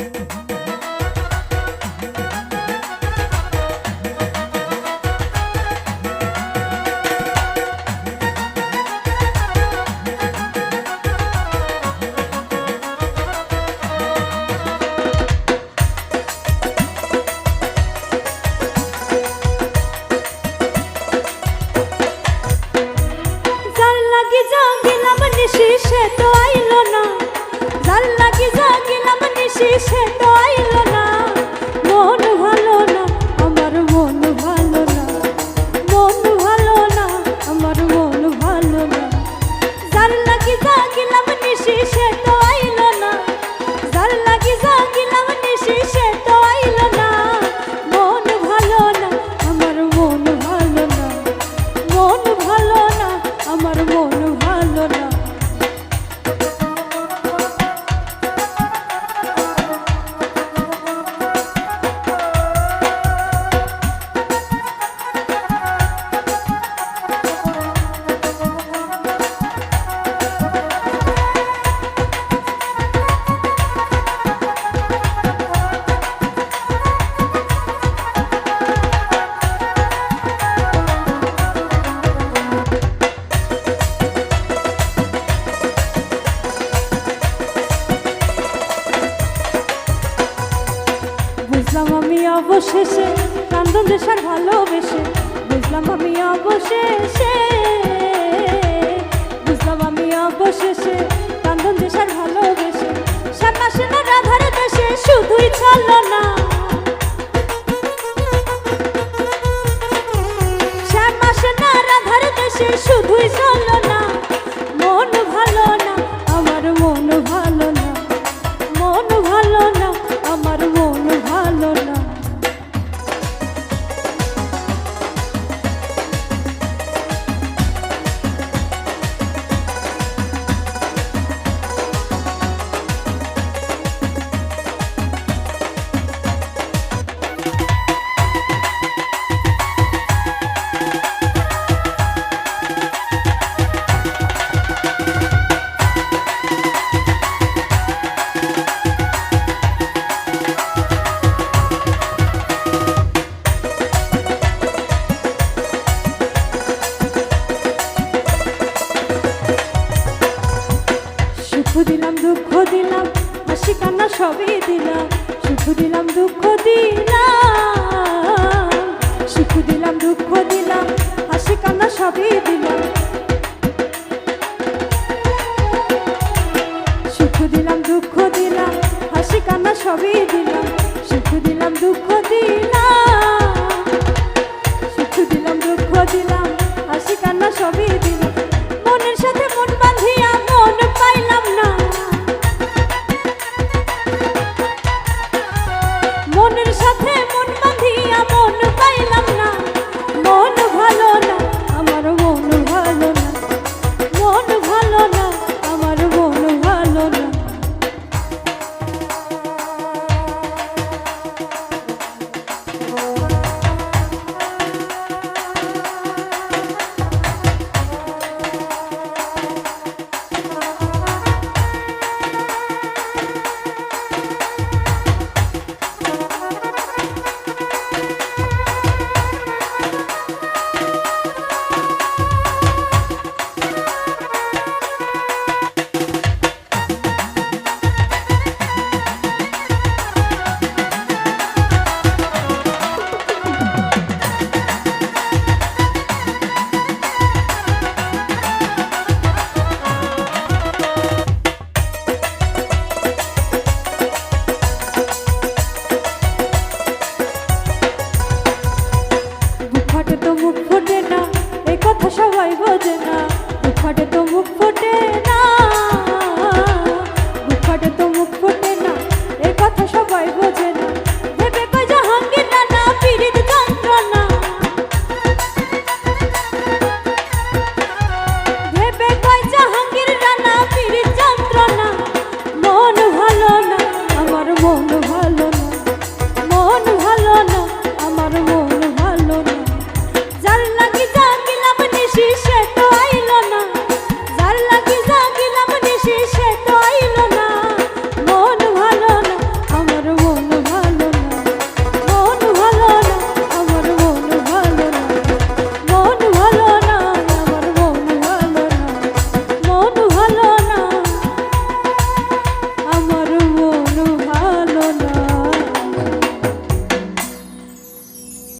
Uhum. she said that বুঝলাম আমি অবশেষে কান্দন দেশার ভালোবেসে, বুঝলাম আমি অবশেষে, বুঝলাম আমি অবশেষে কান্দন দেশার ভালোবেসে। সাতাশে না রাধার দেশে শুধুই চলো না শ্যামাসে না রাধার দেশে শুধুই চলো না দিলাম, হাসি কান্না সবই দিলাম, সুখ দিলাম, দুঃখ দিলাম, সুখ দিলাম, দুঃখ দিলাম, হাসি কান্না সবই দিলাম। সুখ দিলাম, দুঃখ দিলাম, হাসি কান্না সবই দিলাম, সুখ দিলাম, দুঃখ দিলাম। মুখ ফুটে না এ কথা সবাই বোঝে না। ফাটে তো মুখ ফুটে না।